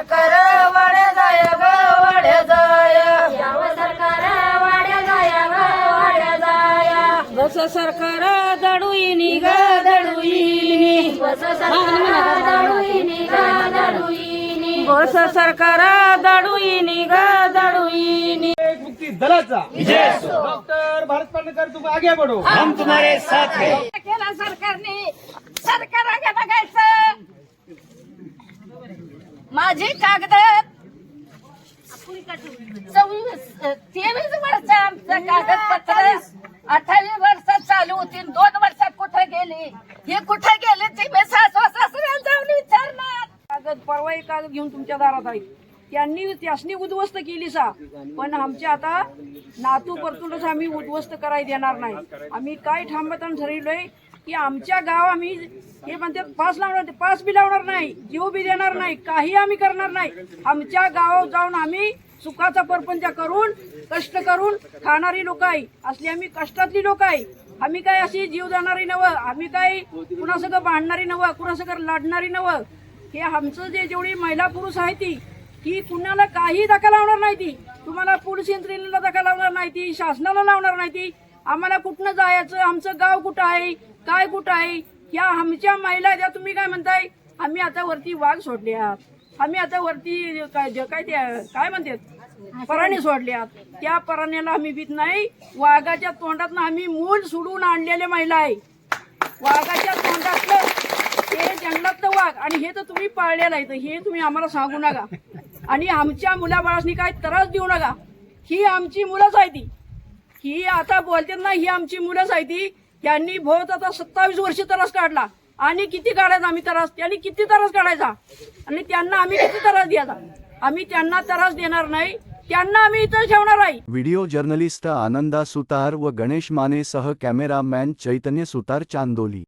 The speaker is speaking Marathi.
सरकार वाड्या जाय ग वाड्या जाय. सरकार वाड्या ग वाड्या सरकार दडुईनी ग दडुईनी. सरकार दडुईनी ग दडुईनी. मुक्ती दलाचा. विजय डॉक्टर भारत पांडेकर तुम्ही आगे बढो. हम तुम्हारे साथ केला सरकारने. सरकार आगे बघायचं. माझी कागद तेवीस वर्ष आमचं कागदपत्र. अठ्ठावीस वर्षात चालू होती दोन वर्षात कुठे गेली? हे कुठे गेले ते मी सासू सासऱ्याला जाऊन विचारणार. कागद परवा एक कागद घेऊन तुमच्या दारात आहे. त्यांनी त्यासनी उद्ध्वस्त केली सा. पण आमचे आता नातू परतूनच आम्ही उद्ध्वस्त करायला देणार नाही. आम्ही काय ठामताना ठरवलंय की आमच्या गाव आम्ही हे म्हणते पास लावणार ते पास बी लावणार नाही जीव बी देणार नाही काही आम्ही करणार नाही. आमच्या गावात जाऊन आम्ही सुखाचा परपंच करून कष्ट करून खाणारी लोक आहे. असली आम्ही कष्टातली लोक आहे. आम्ही काय अशी जीव जाणारी नवं? आम्ही काय कुणासगं भांडणारी नवं? कुणासगं लढणारी नवं? हे आमचं जे जेवढी महिला पुरुष आहे ती की कुणाला काही धक्का लावणार नाही ती. तुम्हाला पोलीस यंत्रणेला धक्का लावणार नाही ती शासनाला लावणार नाही ती. आम्हाला कुठनं जायचं आमचं गाव कुठं आहे? काय कुठं आहे? या आमच्या महिला द्या तुम्ही काय म्हणताय? आम्ही आता वरती वाघ सोडले आहात आम्ही आता वरती काय काय ते काय म्हणतात? पराने सोडले आहात त्या पराण्याला आम्ही भीत नाही. वाघाच्या तोंडात आम्ही मूल सोडून आणलेले महिला आहे. वाघाच्या तोंडातलं हे जंगलातलं वाघ आणि हे तर तुम्ही पाळलेलं आहे. तर हे तुम्ही आम्हाला सांगू नका. आणि आमच्या मुलाबाळांनी काय त्रास देऊ नका. ही आमची मुलंच आहे ती. ही आता बोलतात ना ही आमची मुलंच आहे ती. त्यांनी बहुत आता सत्तावीस वर्ष त्रास काढला. आणि किती काढायचा आम्ही त्रास? त्यांनी किती त्रास काढायचा? आणि त्यांना आम्ही किती त्रास द्यायचा? आम्ही त्यांना त्रास देणार नाही. त्यांना आम्ही इथं ठेवणार आहे. व्हिडिओ जर्नलिस्ट आनंदा सुतार व गणेश माने सह कॅमेरामॅन चैतन्य सुतार चांदोली.